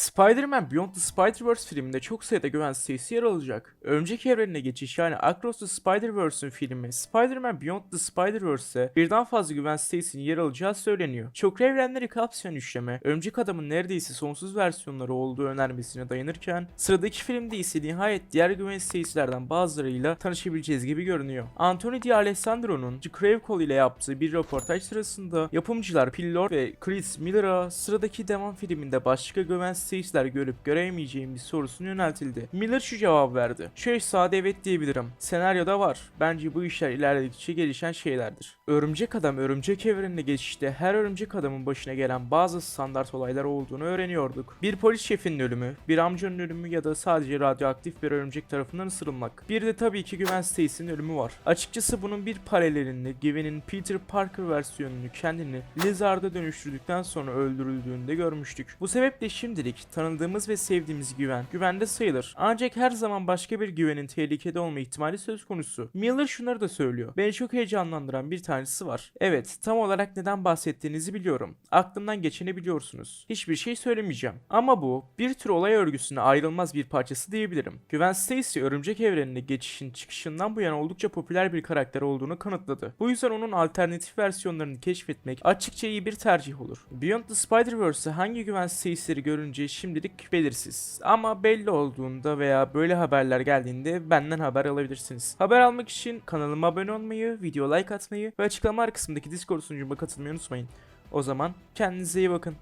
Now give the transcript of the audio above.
Spider-Man Beyond the Spider-Verse filminde çok sayıda Gwen Stacy yer alacak. Örümcek evrenine geçiş yani Across the Spider-Verse'ün filmi Spider-Man Beyond the Spider-Verse'e birden fazla Gwen Stacy'nin yer alacağı söyleniyor. Çoklu evrenleri kapsayan üçleme, Örümcek Adam'ın neredeyse sonsuz versiyonları olduğu önermesine dayanırken, sıradaki filmde ise nihayet diğer Gwen Stacy'lerden bazılarıyla tanışabileceğiz gibi görünüyor. Anthony D'Alessandro'nun The Crave Call ile yaptığı bir röportaj sırasında yapımcılar Phil Lord ve Chris Miller'a sıradaki devam filminde başka Gwen Stacy'ler görüp göremeyeceğimiz sorusunu yöneltildi. Miller şu cevap verdi. Sade evet diyebilirim. Senaryoda var. Bence bu işler ilerledikçe gelişen şeylerdir. Örümcek Adam örümcek evrenine geçişte her örümcek adamın başına gelen bazı standart olaylar olduğunu öğreniyorduk. Bir polis şefinin ölümü, bir amcanın ölümü ya da sadece radyoaktif bir örümcek tarafından ısırılmak. Bir de tabii ki Gwen Stacy'nin ölümü var. Açıkçası bunun bir paralelini Gwen'in Peter Parker versiyonunu kendini Lizard'a dönüştürdükten sonra öldürüldüğünde görmüştük. Bu sebeple şimdilik tanıdığımız ve sevdiğimiz Gwen, güvende sayılır. Ancak her zaman başka bir Gwen'in tehlikede olma ihtimali söz konusu. Miller şunları da söylüyor. Beni çok heyecanlandıran bir tanesi var. Evet, tam olarak neden bahsettiğinizi biliyorum. Aklımdan geçeni biliyorsunuz. Hiçbir şey söylemeyeceğim. Ama bu bir tür olay örgüsüne ayrılmaz bir parçası diyebilirim. Gwen Stacy örümcek evrenine geçişin çıkışından bu yana oldukça popüler bir karakter olduğunu kanıtladı. Bu yüzden onun alternatif versiyonlarını keşfetmek açıkça iyi bir tercih olur. Beyond the Spider-Verse'e hangi Gwen Stacy'leri görünce şimdilik belirsiz. Ama belli olduğunda veya böyle haberler geldiğinde benden haber alabilirsiniz. Haber almak için kanalıma abone olmayı, video like atmayı ve açıklama kısmındaki Discord sunucuma katılmayı unutmayın. O zaman kendinize iyi bakın.